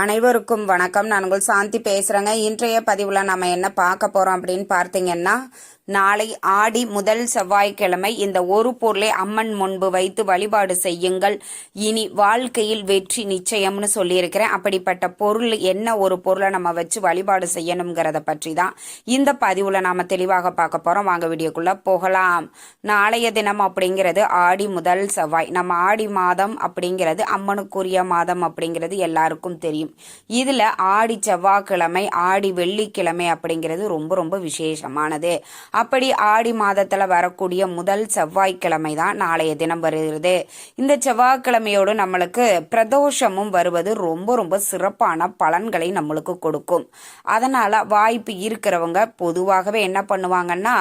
அனைவருக்கும் வணக்கம். நான் உங்கள் சாந்தி பேசுகிறேங்க இன்றைய பதிவில் நம்ம என்ன பார்க்க போகிறோம் அப்படின்னு பார்த்தீங்கன்னா நாளை ஆடி முதல் செவ்வாய்க்கிழமை இந்த ஒரு பொருளை அம்மன் முன்பு வைத்து வழிபாடு செய்யுங்கள். இனி வாழ்க்கையில் வெற்றி நிச்சயம்னு சொல்லியிருக்கிறேன். அப்படிப்பட்ட பொருள் என்ன ஒரு பொருளை நம்ம வச்சு வழிபாடு செய்யணுங்கிறத பற்றி தான் இந்த பதிவில் நாம் தெளிவாக பார்க்க போகிறோம் வாங்க வீடியோக்குள்ளே போகலாம். நாளைய தினம் அப்படிங்கிறது ஆடி முதல் செவ்வாய். நம்ம ஆடி மாதம் அப்படிங்கிறது அம்மனுக்குரிய மாதம் அப்படிங்கிறது எல்லாருக்கும் தெரியும். இதுல ஆடி செவ்வாய்க்கிழமை ஆடி வெள்ளிக்கிழமை அப்படிங்கிறது ரொம்ப ரொம்ப விசேஷமானது. அப்படி ஆடி மாதத்துல வரக்கூடிய முதல் செவ்வாய்க்கிழமை தான் நாளைய தினம் வருகிறது. இந்த செவ்வாய்க்கிழமையோடு நம்மளுக்கு பிரதோஷமும் வருவது ரொம்ப ரொம்ப சிறப்பான பலன்களை நம்மளுக்கு கொடுக்கும். அதனால வாய்ப்பு இருக்கிறவங்க பொதுவாகவே என்ன பண்ணுவாங்கன்னா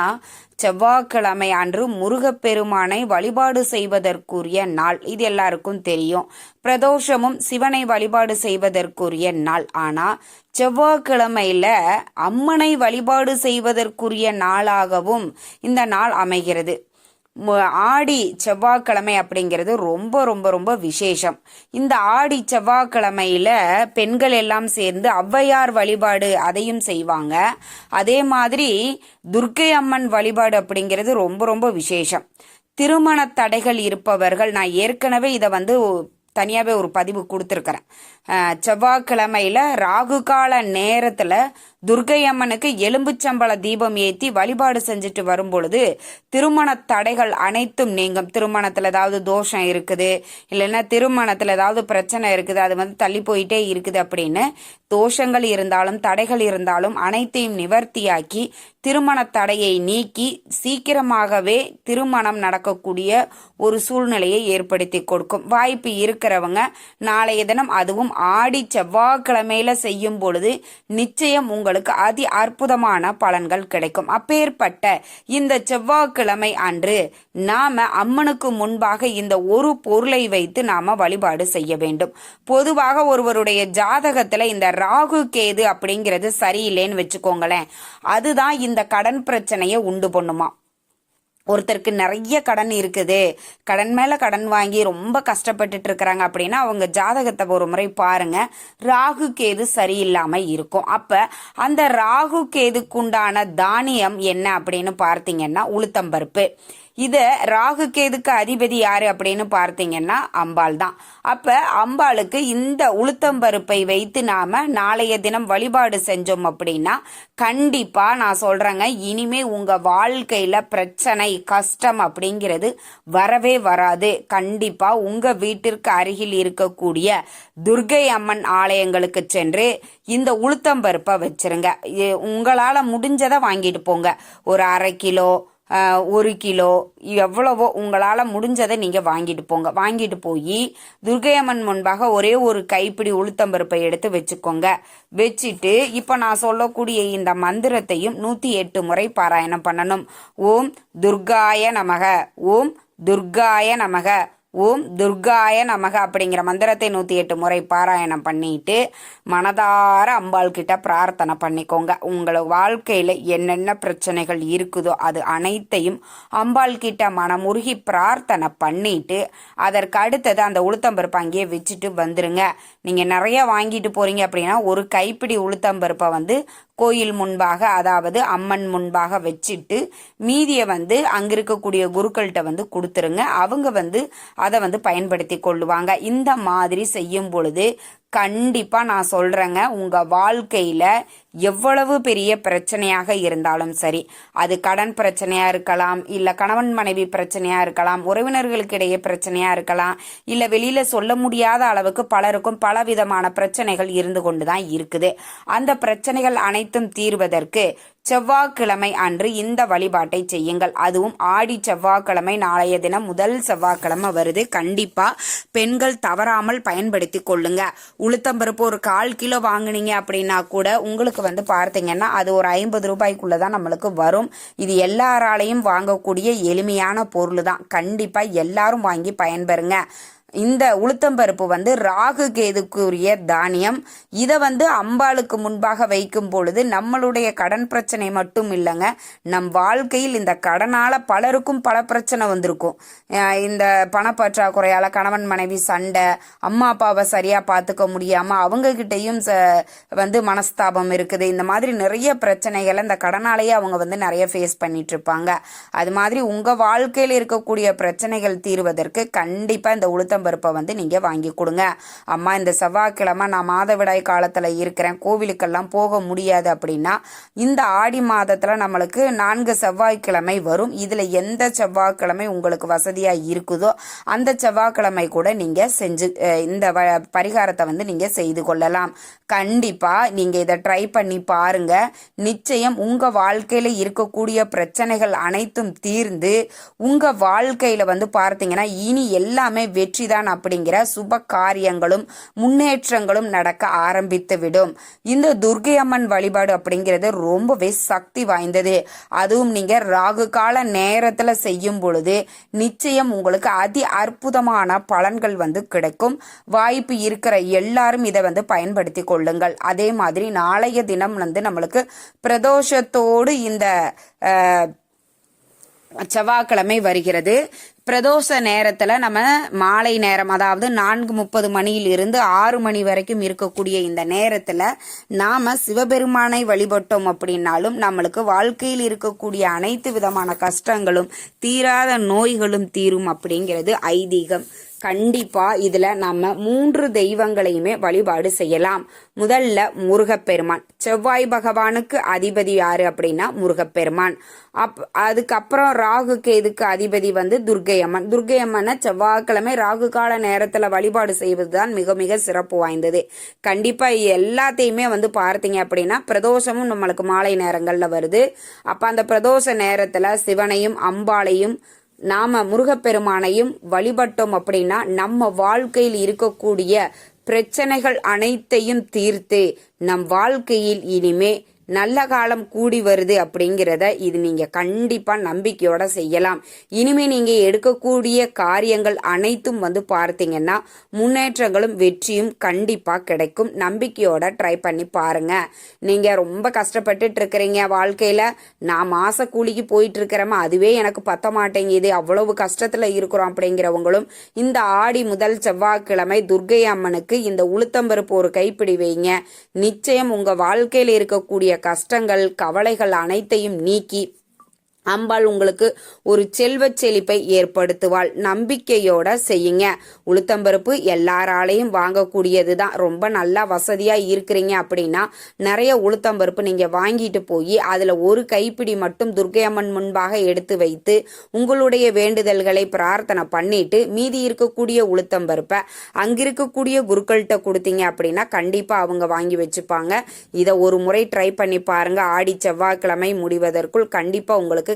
செவ்வாய்க்கிழமை அன்று முருகப்பெருமானை வழிபாடு செய்வதற்குரிய நாள். இது எல்லாருக்கும் தெரியும். பிரதோஷமும் சிவனை வழிபாடு செய்வதற்குரிய நாள். ஆனா செவ்வாய்க்கிழமையில அம்மனை வழிபாடு செய்வதற்குரிய நாளாகவும் இந்த நாள் அமைகிறது. ஆடி செவ்வாய்க்கிழமை அப்படிங்கிறது ரொம்ப ரொம்ப ரொம்ப விசேஷம். இந்த ஆடி செவ்வாய்க்கிழமையில பெண்கள் எல்லாம் சேர்ந்து ஔவையார் வழிபாடு அதையும் செய்வாங்க. அதே மாதிரி துர்க்கை அம்மன் வழிபாடு அப்படிங்கிறது ரொம்ப ரொம்ப விசேஷம். திருமண தடைகள் இருப்பவர்கள் நான் ஏற்கனவே இதை வந்து தனியாகவே ஒரு பதிவு கொடுத்துருக்குறேன். செவ்வாய்க்கிழமையில ராகு கால நேரத்தில் துர்கை அம்மனுக்கு எலும்புச்சம்பள தீபம் ஏற்றி வழிபாடு செஞ்சுட்டு வரும் பொழுது திருமண தடைகள் அனைத்தும் நீங்கும். திருமணத்தில் ஏதாவது தோஷம் இருக்குது இல்லைன்னா திருமணத்தில் ஏதாவது பிரச்சனை இருக்குது அது வந்து தள்ளி போயிட்டே இருக்குது அப்படின்னு தோஷங்கள் இருந்தாலும் தடைகள் இருந்தாலும் அனைத்தையும் நிவர்த்தியாக்கி திருமண தடையை நீக்கி சீக்கிரமாகவே திருமணம் நடக்கக்கூடிய ஒரு சூழ்நிலையை ஏற்படுத்தி கொடுக்கும். வாய்ப்பு இருக்கிறவங்க நாளைய தினம் அதுவும் ஆடி செவ்வாய்க்கிழமையில செய்யும் பொழுது நிச்சயம் உங்களுக்கு அதி அற்புதமான பலன்கள் கிடைக்கும். அப்பேற்பட்ட இந்த செவ்வாய்க்கிழமை அன்று நாம அம்மனுக்கு முன்பாக இந்த ஒரு பொருளை வைத்து நாம வழிபாடு செய்ய வேண்டும். பொதுவாக ஒருவருடைய ஜாதகத்துல இந்த ராகு கேது அப்படிங்கிறது சரியில்லைன்னு வச்சுக்கோங்களேன். அதுதான் இந்த கடன் பிரச்சனையை உண்டு பண்ணுமா? ஒருத்தருக்கு நிறைய கடன் இருக்குது. கடன் மேல கடன் வாங்கி ரொம்ப கஷ்டப்பட்டுட்டு இருக்கிறாங்க அப்படின்னா அவங்க ஜாதகத்தை ஒரு முறை பாருங்க. ராகு கேது சரியில்லாம இருக்கும். அப்ப அந்த ராகு கேதுக்குண்டான தானியம் என்ன அப்படின்னு பார்த்தீங்கன்னா உளுத்தம்பருப்பு இத ராகு கேதுக்கு அதிபதி யாரு அப்படின்னு பார்த்தீங்கன்னா அம்பாள் தான். அப்ப அம்பாளுக்கு இந்த உளுத்தம்பருப்பை வைத்து நாம நாளைய தினம் வழிபாடு செஞ்சோம் அப்படின்னா கண்டிப்பா நான் சொல்றேங்க இனிமே உங்க வாழ்க்கையில பிரச்சனை கஷ்டம் அப்படிங்கிறது வரவே வராது. கண்டிப்பா உங்க வீட்டிற்கு அருகில் இருக்கக்கூடிய துர்கை அம்மன் ஆலயங்களுக்கு சென்று இந்த உளுத்தம்பருப்பை வச்சிருங்க. உங்களால முடிஞ்சதை வாங்கிட்டு போங்க. ஒரு அரை கிலோ ஒரு கிலோ எவ்வளவோ உங்களால் முடிஞ்சதை நீங்கள் வாங்கிட்டு போங்க. வாங்கிட்டு போய் துர்கையம்மன் முன்பாக ஒரே ஒரு கைப்பிடி உளுத்தம்பருப்பை எடுத்து வச்சுக்கோங்க. வச்சுட்டு இப்போ நான் சொல்லக்கூடிய இந்த மந்திரத்தையும் நூற்றி எட்டு முறை பாராயணம் பண்ணணும். ஓம் துர்காய நமக. ஓம் துர்காய நமக. ஓம் துர்காய நமக அப்படிங்கிற மந்திரத்தை நூற்றி எட்டு முறை பாராயணம் பண்ணிட்டு மனதார அம்பாள் கிட்ட பிரார்த்தனை பண்ணிக்கோங்க. உங்களை வாழ்க்கையில் என்னென்ன பிரச்சனைகள் இருக்குதோ அது அனைத்தையும் அம்பாள் கிட்ட மனமுருகி பிரார்த்தனை பண்ணிட்டு அதற்கு அடுத்தது அந்த உளுத்தம்பருப்பை அங்கேயே வச்சுட்டு வந்துருங்க. நீங்கள் நிறைய வாங்கிட்டு போகிறீங்க அப்படின்னா ஒரு கைப்பிடி உளுத்தம்பருப்பை வந்து கோயில் முன்பாக அதாவது அம்மன் முன்பாக வச்சுட்டு மீதியை வந்து அங்க இருக்கக்கூடிய குருக்கள்கிட்ட வந்து கொடுத்துருங்க. அவங்க வந்து அதை வந்து பயன்படுத்தி கொள்ளுவாங்க. இந்த மாதிரி செய்யும் பொழுது கண்டிப்பாக நான் சொல்கிறேங்க உங்கள் வாழ்க்கையில் எவ்வளவு பெரிய பிரச்சனையாக இருந்தாலும் சரி அது கடன் பிரச்சனையாக இருக்கலாம் இல்லை கணவன் மனைவி பிரச்சனையாக இருக்கலாம் உறவினர்களுக்கு இடையே பிரச்சனையாக இருக்கலாம் இல்லை வெளியில் சொல்ல முடியாத அளவுக்கு பலருக்கும் பலவிதமான பிரச்சனைகள் இருந்து கொண்டு தான் இருக்குது. அந்த பிரச்சனைகள் அனைத்தும் தீர்வதற்கு செவ்வாய்க்கிழமை அன்று இந்த வழிபாட்டை செய்யுங்கள். அதுவும் ஆடி செவ்வாய்க்கிழமை நாளைய தினம் முதல் செவ்வாய்க்கிழமை வருது. கண்டிப்பா பெண்கள் தவறாமல் பயன்படுத்தி கொள்ளுங்க. உளுத்தம்பருப்பு ஒரு கால் கிலோ வாங்கினீங்க அப்படின்னா கூட உங்களுக்கு வந்து பார்த்தீங்கன்னா அது ஒரு ஐம்பது ரூபாய்க்குள்ள தான் நம்மளுக்கு வரும். இது எல்லாராலையும் வாங்கக்கூடிய எளிமையான பொருள் தான். கண்டிப்பா எல்லாரும் வாங்கி பயன்பெறுங்க. இந்த உளுத்தம்பருப்பு வந்து ராகு கேதுக்குரிய தானியம். இதை வந்து அம்பாளுக்கு முன்பாக வைக்கும் பொழுது நம்மளுடைய கடன் பிரச்சனை மட்டும் இல்லைங்க. நம் வாழ்க்கையில் இந்த கடனால பலருக்கும் பல பிரச்சனை வந்திருக்கும். இந்த பணப்பற்றாக்குறையால கணவன் மனைவி சண்டை அம்மா அப்பாவை சரியா பார்த்துக்க முடியாம அவங்க ச- வந்து மனஸ்தாபம் இருக்குது. இந்த மாதிரி நிறைய பிரச்சனைகளை இந்த கடனாலேயே அவங்க வந்து நிறைய ஃபேஸ் பண்ணிட்டு இருப்பாங்க. அது மாதிரி உங்க வாழ்க்கையில் இருக்கக்கூடிய பிரச்சனைகள் தீர்வதற்கு கண்டிப்பா இந்த உளுத்தம்பருப்பை வந்து நீங்கள் வாங்கி கொடுங்க. அம்மா இந்த செவ்வாய்க்கிழமை நான் மாதவிடாய் காலத்தில் இருக்கிறேன். கோவிலுக்கெல்லாம் போக முடியாது அப்படின்னா இந்த ஆடி மாதத்துல நம்மளுக்கு நான்கு செவ்வாய்க்கிழமை வரும். இதில் எந்த செவ்வாய்க்கிழமை உங்களுக்கு வசதியாக இருக்குதோ அந்த செவ்வாய்க்கிழமை கூட நீங்கள் செஞ்சு இந்த வ- பரிகாரத்தை வந்து நீங்கள் செய்து கொள்ளலாம். கண்டிப்பாக நீங்கள் இதை ட்ரை பண்ணி பாருங்க. நிச்சயம் உங்கள் வாழ்க்கையில் இருக்கக்கூடிய பிரச்சனைகள் அனைத்தும் தீர்ந்து உங்கள் வாழ்க்கையில் வந்து பார்த்தீங்கன்னா இனி எல்லாமே வெற்றி தான் அப்படிங்கிற சுப காரியங்களும் முன்னேற்றங்களும் நடக்க ஆரம்பித்து விடும் இந்த துர்க்கை அம்மன் வழிபாடு அப்படிங்கிறது ரொம்பவே சக்தி வாய்ந்தது. அதுவும் நீங்க ராகு கால நேரத்துல செய்யும் பொழுது நிச்சயம் உங்களுக்கு அதி அற்புதமான பலன்கள் வந்து கிடைக்கும். வாய்ப்பு இருக்கிற எல்லாரும் இதை வந்து பயன்படுத்தி கொள்ளுங்கள். அதே மாதிரி நாளைய தினம் வந்து நம்மளுக்கு பிரதோஷத்தோடு இந்த செவ்வாய்க்கிழமை வருகிறது. பிரதோஷ நேரத்தில் நம்ம மாலை நேரம் அதாவது நான்கு முப்பது மணியிலிருந்து ஆறு மணி வரைக்கும் இருக்கக்கூடிய இந்த நேரத்தில் நாம் சிவபெருமானை வழிபட்டோம் அப்படின்னாலும் நம்மளுக்கு வாழ்க்கையில் இருக்கக்கூடிய அனைத்து விதமான கஷ்டங்களும் தீராத நோய்களும் தீரும் அப்படிங்கிறது ஐதீகம். கண்டிப்பா இதுல நம்ம மூன்று தெய்வங்களையுமே வழிபாடு செய்யலாம். முதல்ல முருகப்பெருமான். செவ்வாய் பகவானுக்கு அதிபதி யாரு அப்படின்னா முருகப்பெருமான். அப் அதுக்கப்புறம் ராகு கேதுக்கு அதிபதி வந்து துர்க்கை அம்மன் துர்க்கை அம்மனை செவ்வாய்க்கிழமை ராகு கால நேரத்துல வழிபாடு செய்வதுதான் மிக மிக சிறப்பு வாய்ந்தது. கண்டிப்பா எல்லாத்தையுமே வந்து பார்த்தீங்க அப்படின்னா பிரதோஷமும் நம்மளுக்கு மாலை நேரங்கள்ல வருது. அப்ப அந்த பிரதோஷ நேரத்துல சிவனையும் அம்பாளையும் நாம முருகப்பெருமானையும் வழிபட்டோம் அப்படின்னா நம்ம வாழ்க்கையில் இருக்கக்கூடிய பிரச்சனைகள் அனைத்தையும் தீர்த்து நம் வாழ்க்கையில் இனிமே நல்ல காலம் கூடி வருது அப்படிங்கிறத இது நீங்க கண்டிப்பா நம்பிக்கையோட செய்யலாம். இனிமே நீங்க எடுக்கக்கூடிய காரியங்கள் அனைத்தும் வந்து பார்த்தீங்கன்னா முன்னேற்றங்களும் வெற்றியும் கண்டிப்பா கிடைக்கும். நம்பிக்கையோட ட்ரை பண்ணி பாருங்க. நீங்க ரொம்ப கஷ்டப்பட்டுட்டு இருக்கிறீங்க வாழ்க்கையில. நான் மாச கூலிக்கு போயிட்டு இருக்கிறேமா அதுவே எனக்கு பத்த மாட்டேங்குது. அவ்வளவு கஷ்டத்துல இருக்கிறோம் அப்படிங்கிறவங்களும் இந்த ஆடி முதல் செவ்வாய்க்கிழமை துர்க்கை அம்மனுக்கு இந்த உளுத்தம்பருப்பு ஒரு கைப்பிடி வைங்க. நிச்சயம் உங்க வாழ்க்கையில் இருக்கக்கூடிய கஷ்டங்கள் கவலைகள் அனைத்தையும் நீக்கி அம்பாள் உங்களுக்கு ஒரு செல்வச் செழிப்பை ஏற்படுத்துவாள். நம்பிக்கையோட செய்யுங்க. உளுத்தம்பருப்பு எல்லாராலையும் வாங்கக்கூடியது தான் ரொம்ப நல்லா வசதியா இருக்கிறீங்க அப்படின்னா நிறைய உளுத்தம்பருப்பு நீங்க வாங்கிட்டு போய் அதுல ஒரு கைப்பிடி மட்டும் துர்க்கை அம்மன் முன்பாக எடுத்து வைத்து உங்களுடைய வேண்டுதல்களை பிரார்த்தனை பண்ணிட்டு மீதி இருக்கக்கூடிய உளுத்தம்பருப்பை அங்கிருக்கக்கூடிய குருக்கள்கிட்ட கொடுத்தீங்க அப்படின்னா கண்டிப்பா அவங்க வாங்கி வச்சுப்பாங்க. இதை ஒரு முறை ட்ரை பண்ணி பாருங்க. ஆடி செவ்வாய்க்கிழமை முடிவதற்குள் கண்டிப்பா உங்களுக்கு